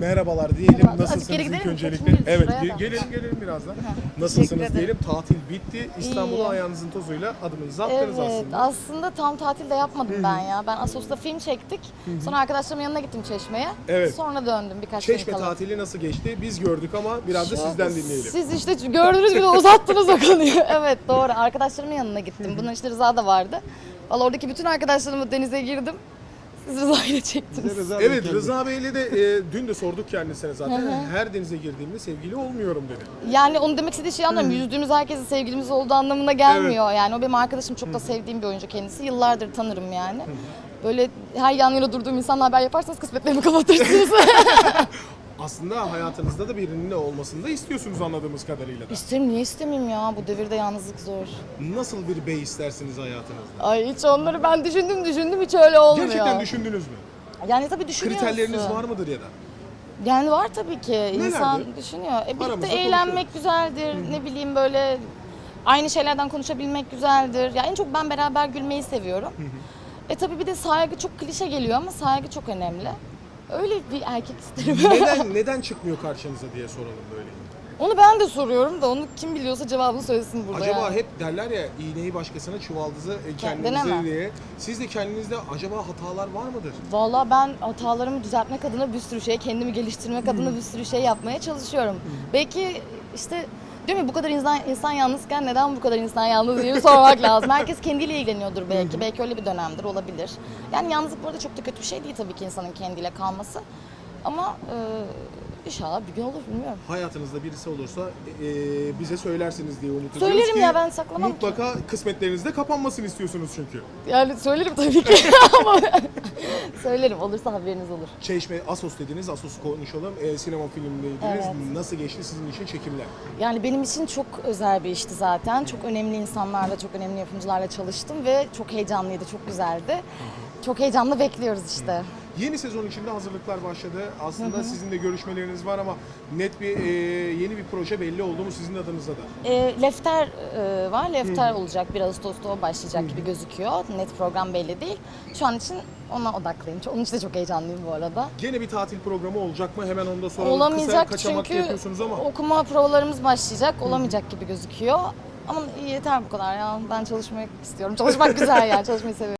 merhabalar diyelim. Merhaba. Nasılsınız ilk gidelim mi? öncelikle? Evet, şuraya ge- da? gelelim gelelim birazdan. Nasılsınız ederim. diyelim. Tatil bitti. İstanbul'a İyiyim. ayağınızın tozuyla adımınızı attınız Evet, aslında. aslında. tam tatil de yapmadım ben ya. Ben Asos'ta film çektik. Sonra arkadaşlarımın yanına gittim Çeşme'ye. Evet. Sonra döndüm birkaç gün Çeşme kalıp. tatili nasıl geçti? Biz gördük ama biraz da sizden dinleyelim. Siz işte gördünüz bir de uzattınız o konuyu. evet doğru. Arkadaşlarımın yanına gittim. Bunun işte Rıza da vardı. Valla oradaki bütün arkadaşlarımla denize girdim. Rıza ile çektiniz. Evet Rıza Bey'le de e, dün de sorduk kendisine zaten. Her denize girdiğimde sevgili olmuyorum dedi. Yani onu demek istediği şeyi anlıyorum. Yüzdüğümüz herkesin sevgilimiz olduğu anlamına gelmiyor. Yani o benim arkadaşım çok da sevdiğim bir oyuncu kendisi. Yıllardır tanırım yani. Böyle her yan yana durduğum insanla haber yaparsanız kısmetlerimi kapatırsınız. Aslında hayatınızda da birinin olmasını da istiyorsunuz anladığımız kadarıyla da. İsterim niye istemeyeyim ya? Bu devirde yalnızlık zor. Nasıl bir bey istersiniz hayatınızda? Ay hiç onları ben düşündüm düşündüm hiç öyle olmuyor. Gerçekten düşündünüz mü? Yani tabii düşünüyorsun. Kriterleriniz var mıdır ya da? Yani var tabii ki. İnsan Nelerdir? düşünüyor. E birlikte Aramızda eğlenmek güzeldir. Ne bileyim böyle aynı şeylerden konuşabilmek güzeldir. Ya en çok ben beraber gülmeyi seviyorum. E tabii bir de saygı çok klişe geliyor ama saygı çok önemli. Öyle bir erkek isterim. neden neden çıkmıyor karşınıza diye soralım böyle. onu ben de soruyorum da onu kim biliyorsa cevabını söylesin burada Acaba yani. hep derler ya iğneyi başkasına çuvaldızı e, kendinize diye. Siz de kendinizde acaba hatalar var mıdır? Vallahi ben hatalarımı düzeltmek adına bir sürü şey, kendimi geliştirmek adına bir sürü şey yapmaya çalışıyorum. Belki işte diyorum ya bu kadar insan, insan yalnızken neden bu kadar insan yalnız diye sormak lazım. Herkes kendiyle ilgileniyordur belki. Belki öyle bir dönemdir olabilir. Yani yalnızlık bu arada çok da kötü bir şey değil tabii ki insanın kendiyle kalması. Ama e, inşallah bir gün olur bilmiyorum. Hayatınızda birisi olursa e, bize söylersiniz diye umut ediyoruz Söylerim ki ya, ben saklamam Mutlaka kısmetlerinizde kapanmasını istiyorsunuz çünkü. Yani söylerim tabii ki ama söylerim olursa haberiniz olur. Çeşme Asos dediniz, Asos konuşalım. E, sinema filmdeydiniz. Evet. Nasıl geçti sizin için çekimler? Yani benim için çok özel bir işti zaten. Çok önemli insanlarla, çok önemli yapımcılarla çalıştım ve çok heyecanlıydı, çok güzeldi. Çok heyecanla bekliyoruz işte. Yeni sezon içinde hazırlıklar başladı. Aslında sizin de görüşmeleriniz var ama net bir e, yeni bir proje belli oldu mu sizin adınıza da? E, Lefter e, var, Lefter olacak. 1 Ağustos'ta o başlayacak gibi gözüküyor. Net program belli değil. Şu an için ona odaklıyım. Onun için de çok heyecanlıyım bu arada. Gene bir tatil programı olacak mı? Hemen onu da soralım. Olamayacak Kısa çünkü yapıyorsunuz ama. okuma provalarımız başlayacak. Olamayacak gibi gözüküyor. Ama yeter bu kadar ya. Ben çalışmak istiyorum. Çalışmak güzel yani. Çalışmayı seviyorum.